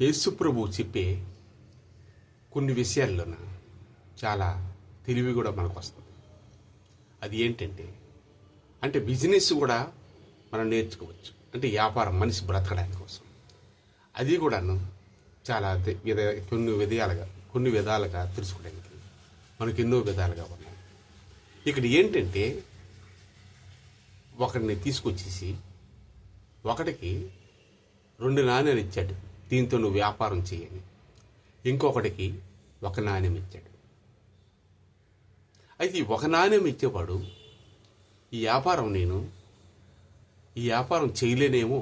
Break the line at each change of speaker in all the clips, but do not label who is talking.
యేసుప్రభు చెప్పే కొన్ని విషయాల్లోన చాలా తెలివి కూడా మనకు వస్తుంది అది ఏంటంటే అంటే బిజినెస్ కూడా మనం నేర్చుకోవచ్చు. అంటే వ్యాపారం మనిషి బ్రతకడానికి కోసం. అది కూడాను చాలా విధ కొన్ని విధాలుగా కొన్ని విధాలుగా తెలుసుకోవడానికి మనకు ఎన్నో విధాలుగా ఉన్నాయి. ఇక్కడ ఏంటంటే ఒకరిని తీసుకొచ్చేసి ఒకటికి రెండు నాణ్యాలు ఇచ్చాడు. దీంతో నువ్వు వ్యాపారం చేయని. ఇంకొకటికి ఒక నాణ్యం ఇచ్చాడు. అయితే ఈ ఒక నాణ్యం ఇచ్చేవాడు ఈ వ్యాపారం నేను ఈ వ్యాపారం చేయలేనేమో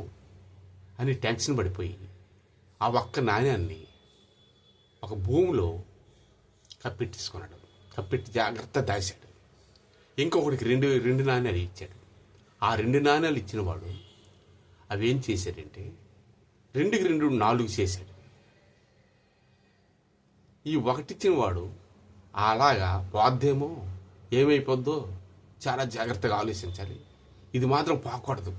అని టెన్షన్ పడిపోయి ఆ ఒక్క నాణ్యాన్ని ఒక భూమిలో కప్పెట్టేసుకున్నాడు కప్పెట్టి జాగ్రత్త దాశాడు ఇంకొకటికి రెండు రెండు నాణ్యాలు ఇచ్చాడు. ఆ రెండు నాణ్యాలు ఇచ్చిన వాడు అవేం చేశాడంటే రెండుకి రెండు నాలుగు చేశాడు. ఈ ఒకటిచ్చిన వాడు అలాగా వాద్యమో ఏమైపోద్దో చాలా జాగ్రత్తగా ఆలోచించాలి. ఇది మాత్రం పోకూడదు.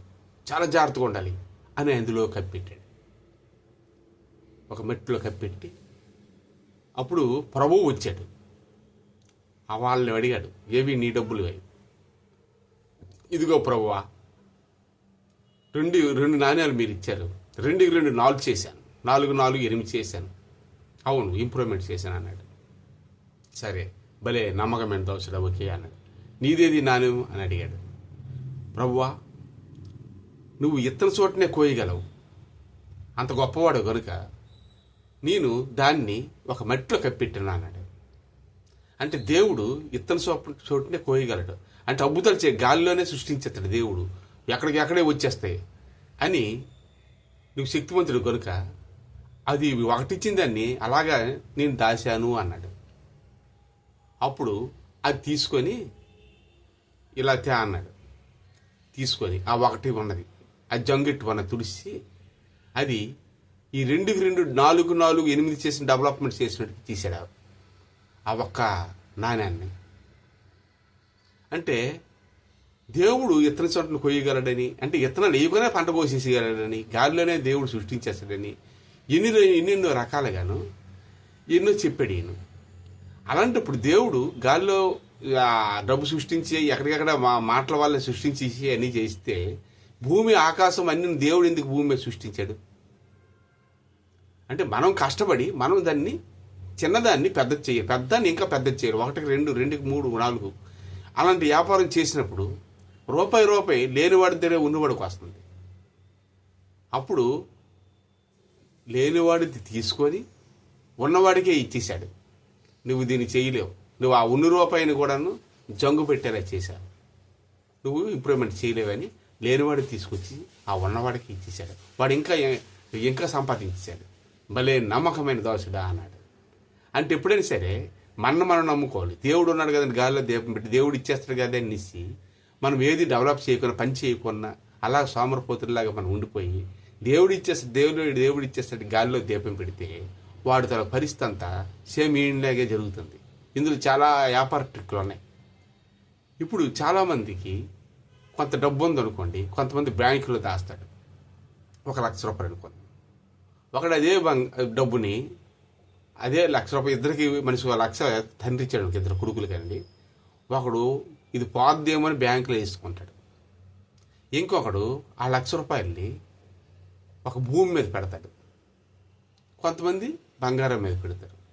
చాలా జాగ్రత్తగా ఉండాలి అని అందులో కప్పెట్టాడు. ఒక మెట్టులో కప్పెట్టి అప్పుడు ప్రభువు వచ్చాడు. ఆ వాళ్ళని అడిగాడు ఏవి నీ డబ్బులు? అవి ఇదిగో ప్రభువా రెండు రెండు నాణ్యాలు మీరు ఇచ్చారు. రెండుకి రెండు నాలుగు చేశాను. నాలుగు నాలుగు ఎనిమిది చేశాను. అవును ఇంప్రూవ్మెంట్ చేశాను అన్నాడు. సరే భలే నమ్మకమైన దోషుడు ఓకే అన్నాడు. నీదేది నాను అని అడిగాడు. ప్రవ్వా నువ్వు ఇత్తన చోటనే కోయగలవు. అంత గొప్పవాడు కనుక నేను దాన్ని ఒక మట్టిలో కప్పెట్టాను అన్నాడు. అంటే దేవుడు ఇత్తన చోటనే కోయగలడు. అంటే అద్భుతాలు చే గాలిలోనే సృష్టించేస్తాడు దేవుడు. ఎక్కడికి ఎక్కడే వచ్చేస్తాయి అని నువ్వు శక్తివంతుడు కనుక అది ఒకటిచ్చిన దాన్ని అలాగా నేను దాశాను అన్నాడు. అప్పుడు అది తీసుకొని ఇలా తే అన్నాడు. తీసుకొని ఆ ఒకటి ఉన్నది ఆ జంగెట్టు ఉన్న తుడిసి అది ఈ రెండుకి రెండు నాలుగు నాలుగు ఎనిమిది చేసిన డెవలప్మెంట్ చేసినట్టు తీసాడు ఆ ఒక్క నాణ్యాన్ని. అంటే దేవుడు ఇత్తన చోట్లను కొయ్యగలడని అంటే ఇత్తనాలు వేయగానే పంట కోసేసేయగలడని గాలిలోనే దేవుడు సృష్టించేస్తాడని ఎన్ని ఎన్నెన్నో రకాలుగాను ఎన్నో చెప్పాడు ఈయన అలాంటప్పుడు దేవుడు గాల్లో డబ్బు సృష్టించి ఎక్కడికక్కడ మా మాటల వల్ల సృష్టించేసి అన్నీ చేస్తే భూమి ఆకాశం అన్ని దేవుడు ఎందుకు భూమి మీద సృష్టించాడు? అంటే మనం కష్టపడి మనం దాన్ని చిన్నదాన్ని పెద్ద చేయాలి పెద్దాన్ని ఇంకా పెద్ద చేయాలి ఒకటికి రెండు రెండుకి మూడు నాలుగు. అలాంటి వ్యాపారం చేసినప్పుడు రూపాయి రూపాయి లేనివాడి దగ్గర ఉన్నవాడికి వస్తుంది అప్పుడు లేనివాడిది తీసుకొని ఉన్నవాడికే ఇచ్చేశాడు. నువ్వు దీన్ని చేయలేవు. నువ్వు ఆ ఉన్న రూపాయిని కూడాను జంగు పెట్టేలా చేశావు. నువ్వు ఇంప్రూవ్మెంట్ చేయలేవని లేనివాడికి తీసుకొచ్చి ఆ ఉన్నవాడికి ఇచ్చేశాడు. వాడు ఇంకా ఇంకా సంపాదించాడు భలే నమ్మకమైన దోషుడా అన్నాడు. అంటే ఎప్పుడైనా సరే మన మనం నమ్ముకోవాలి. దేవుడు ఉన్నాడు కదండి గాలిలో దీపం పెట్టి దేవుడు ఇచ్చేస్తాడు కదా అని మనం ఏది డెవలప్ చేయకుండా పని చేయకుండా అలా సోమరపోతుల్లాగా మనం ఉండిపోయి దేవుడు ఇచ్చేస్తాడు దేవుడు దేవుడు ఇచ్చేస్తాడు గాలిలో దీపం పెడితే వాడు తన పరిస్థితి అంతా సేమ్ ఈయనలాగే జరుగుతుంది. ఇందులో చాలా వ్యాపార ట్రిక్లు ఉన్నాయి. ఇప్పుడు చాలామందికి కొంత డబ్బు ఉందనుకోండి కొంతమంది బ్యాంకులో దాస్తాడు. ఒక లక్ష రూపాయలు అనుకోండి. ఒకడు అదే బంగ్ డబ్బుని అదే లక్ష రూపాయలు ఇద్దరికి మనిషి ఒక లక్ష తండ్రి ఇచ్చాడు ఇద్దరు కొడుకులు కండి ఒకడు ఇది పోద్దేమో అని బ్యాంకులో వేసుకుంటాడు. ఇంకొకడు ఆ లక్ష రూపాయల్ని ఒక భూమి మీద పెడతాడు. కొంతమంది బంగారం మీద పెడతారు.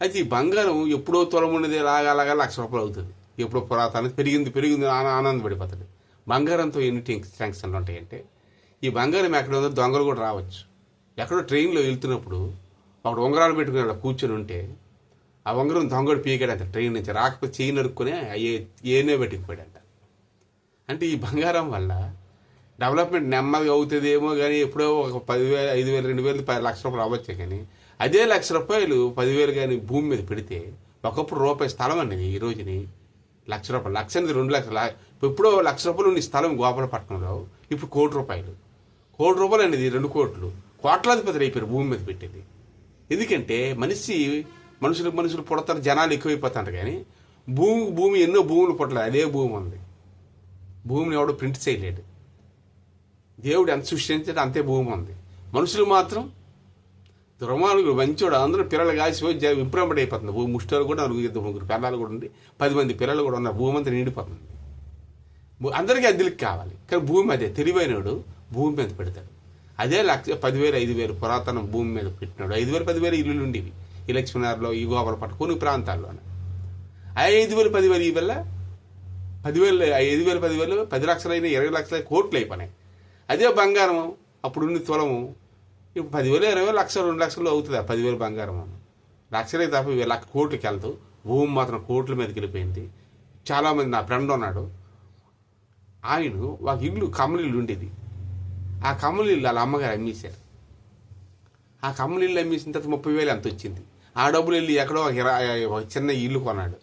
అయితే ఈ బంగారం ఎప్పుడో తొలమున్నది లాగాలాగా అలాగా అలాగా లక్ష రూపాయలు అవుతుంది. ఎప్పుడో పురాతన పెరిగింది పెరిగింది ఆన- ఆనందపడిపోతాడు బంగారంతో ఎన్ని శాంక్షన్లు ఉంటాయంటే ఈ బంగారం ఎక్కడ ఉందో దొంగలు కూడా రావచ్చు. ఎక్కడో ట్రైన్లో వెళ్తున్నప్పుడు ఒకడు ఉంగరాలు పెట్టుకుని అలా కూర్చొని ఉంటే ఆ ఉంగరం దొంగడు పీకాడంట ట్రైన్ నుంచి రాకపోతే చేయి నరుక్కునే అయ్యే ఏనే పెట్టుకుపోయాడంట. అంటే ఈ బంగారం వల్ల డెవలప్మెంట్ నెమ్మదిగా అవుతుందేమో కానీ ఎప్పుడో ఒక పదివేల ఐదు వేలు రెండు వేలు పది లక్ష రూపాయలు అవ్వచ్చు కానీ అదే లక్ష రూపాయలు పదివేలు కానీ భూమి మీద పెడితే ఒకప్పుడు రూపాయి స్థలం అనేది ఈ రోజుని లక్ష రూపాయలు లక్ష అనేది రెండు లక్షలు. ఎప్పుడో లక్ష రూపాయలు ఉన్న స్థలం గోపాలపట్నంలో ఇప్పుడు కోటి రూపాయలు. కోటి రూపాయలు అనేది రెండు కోట్లు. కోట్లాధిపతులు అయిపోయారు భూమి మీద పెట్టేది. ఎందుకంటే మనిషి మనుషులు మనుషులు పుడతారు జనాలు ఎక్కువైపోతారు కానీ భూమి భూమి ఎన్నో భూములు పుట్టలేదు. అదే భూమి ఉంది. భూమిని ఎవడు ప్రింట్ చేయలేడు. దేవుడు ఎంత సృష్టించాడు అంతే భూమి ఉంది. మనుషులు మాత్రం దుర్మార్గుడు మంచోడు. అందరూ పిల్లలు కాసిపోయి జ- అయిపోతుంది. భూమి ముష్టాలు కూడా నలుగురు ఇద్దరు ముగ్గురు పిల్లలు కూడా ఉంది. పది మంది పిల్లలు కూడా ఉన్నారు. భూమి అంతా నిండిపోతుంది. అందరికీ అద్దెలకు కావాలి. కానీ భూమి అదే. తెలివైనడు భూమి మీద పెడతాడు. అదే లక్ష పదివేలు ఐదు వేలు పురాతన భూమి మీద పెట్టినాడు. ఐదు వేలు పదివేలు ఇల్లులు ఉండేవి ఈ లక్ష్మీనగర్లో ఈ గోపాలపట్ట కొన్ని ప్రాంతాల్లోనే. ఆ ఐదు వేలు పదివేలు ఈ వల్ల పదివేలు ఐదు వేలు పదివేలు పది లక్షలైన ఇరవై లక్షల కోట్లు అయిపోయినాయి. అదే బంగారం అప్పుడు ఉన్న తులము ఇప్పుడు పదివేలు ఇరవై వేలు లక్ష రెండు లక్షలు అవుతుంది ఆ పదివేలు బంగారం లక్షలే తప్ప ఇవి లక్ష కోట్లకి వెళ్తూ భూమి మాత్రం కోట్ల మీదకి వెళ్ళిపోయింది. చాలామంది నా ఫ్రెండ్ ఉన్నాడు. ఆయన ఒక ఇల్లు కమలిల్లు ఉండేది. ఆ కమలిల్లు వాళ్ళ అమ్మగారు అమ్మేశారు. ఆ కమ్మల ఇల్లు అమ్మేసిన తర్వాత ముప్పై వేలు ఎంత వచ్చింది? ఆ డబ్బులు వెళ్ళి ఎక్కడో ఒక ఒక చిన్న ఇల్లు కొన్నాడు.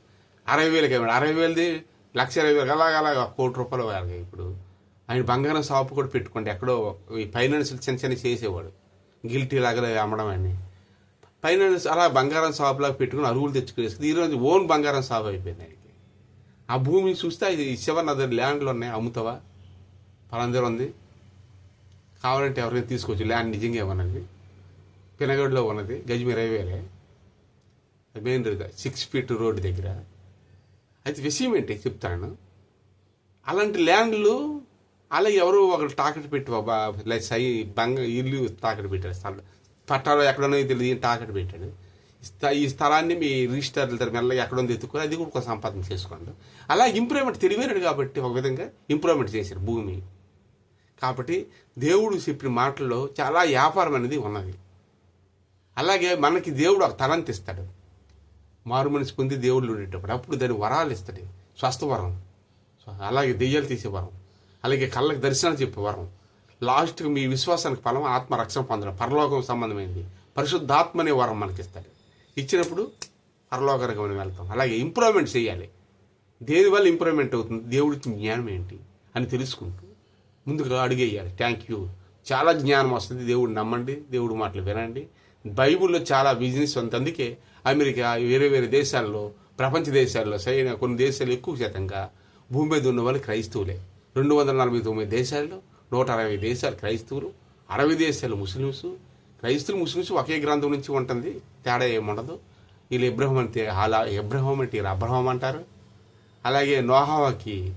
అరవై వేలకి అమ్మాడు అరవై వేలది లక్ష ఇరవై వేలు. అలాగ అలాగ కోటి రూపాయలు వేయాలి ఇప్పుడు. ఆయన బంగారం షాపు కూడా పెట్టుకోండి ఎక్కడో ఈ ఫైనాన్స్ చిన్న చిన్న చేసేవాడు. గిల్టీ లాగా అమ్మడం అని. ఫైనాన్స్ అలా బంగారం షాప్ లాగా పెట్టుకుని అరువులు తెచ్చుకునేసి ఈరోజు ఓన్ బంగారం షాప్ అయిపోయింది ఆయనకి. ఆ భూమి చూస్తే ఇది శివన్ అదే ల్యాండ్లు ఉన్నాయి అమ్ముతావా? పలాందరూ ఉంది. కావాలంటే ఎవరైనా తీసుకోవచ్చు ల్యాండ్ నిజంగా ఏమన్నది పినగడ్లో ఉన్నది గజ్మీర్ హైవేలే. Main road six feet road దగ్గర. అయితే విషయం ఏంటి చెప్తాను? అలాంటి ల్యాండ్లు అలా ఎవరో ఒకరు టాకెట్ పెట్టి బాబా లైక్ సై బంగ ఇల్లు తాకట్టు పెట్టాడు. స్థలం పట్టాలో ఎక్కడనో తెలియదు టాకెట్ తాకట్టు పెట్టాడు. ఈ స్థలాన్ని మీ రిజిస్టర్ల దగ్గర మెల్లగా ఎక్కడో ఎత్తుకొని అది కూడా ఒక సంపాదన చేసుకోండి అలా ఇంప్రూవ్మెంట్ తెలివేనాడు కాబట్టి ఒక విధంగా ఇంప్రూవ్మెంట్ చేశారు భూమి. కాబట్టి దేవుడు చెప్పిన మాటల్లో చాలా వ్యాపారం అనేది ఉన్నది. అలాగే మనకి దేవుడు ఒక తలంత ఇస్తాడు. మారు మనిషి పొంది దేవుళ్ళు ఉండేటప్పుడు అప్పుడు దాని వరాలు ఇస్తాడు. స్వస్థ వరం. అలాగే దెయ్యాలు తీసే వరం. అలాగే కళ్ళకి దర్శనాలు చెప్పే వరం. లాస్ట్కి మీ విశ్వాసానికి ఫలం ఆత్మ రక్షణ పొందడం. పరలోకం సంబంధమైంది. పరిశుద్ధాత్మ అనే వరం మనకి ఇస్తాడు ఇచ్చినప్పుడు పరలోకానికి మనం వెళ్తాం. అలాగే ఇంప్రూవ్మెంట్ చేయాలి. దేనివల్ల ఇంప్రూవ్మెంట్ అవుతుంది? దేవుడికి జ్ఞానం ఏంటి అని తెలుసుకుంటూ ముందుగా అడిగేయాలి. Thank you. చాలా జ్ఞానం వస్తుంది. దేవుడు నమ్మండి. దేవుడు మాటలు వినండి. బైబిల్లో చాలా బిజినెస్ ఉంది. అందుకే అమెరికా వేరే వేరే దేశాల్లో ప్రపంచ దేశాల్లో సైనా కొన్ని దేశాలు ఎక్కువ శాతంగా భూమి మీద ఉన్న వాళ్ళు క్రైస్తవులే. రెండు వందల నలభై తొమ్మిది దేశాల్లో నూట అరవై దేశాలు క్రైస్తవులు అరవై దేశాలు ముస్లిమ్స్. క్రైస్తులు ముస్లిమ్స్ ఒకే గ్రంథం నుంచి ఉంటుంది. తేడా ఏముండదు. వీళ్ళు ఇబ్రహం అంటే అలా ఇబ్రహం అంటే అబ్రహం అంటారు. అలాగే నోహావాకి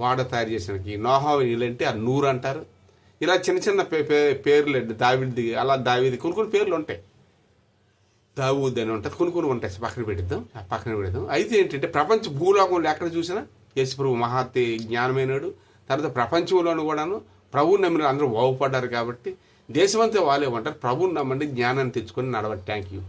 వాడ తయారు చేసినకి నోహావ నీళ్ళంటే ఆ నూరు అంటారు. ఇలా చిన్న చిన్న పే పే- పేర్లు అండి దావిది అలా దావిది కొన్ని కొన్ని పేర్లు ఉంటాయి. దావూద్ అని ఉంటుంది. కొన్ని కొన్ని ఉంటాయి. పక్కన పెడతాం పక్కన పెడదాం. అయితే ఏంటంటే ప్రపంచ భూలోకంలో ఎక్కడ చూసినా యేసుప్రభు మహాత్తే జ్ఞానమైనడు. తర్వాత ప్రపంచంలోనూ కూడాను ప్రభువు నమ్మిన అందరూ బాగుపడ్డారు కాబట్టి దేశమంతా వాళ్ళే ఉంటారు. ప్రభువుని నమ్మండి జ్ఞానాన్ని తెచ్చుకొని నడవండి థ్యాంక్ యూ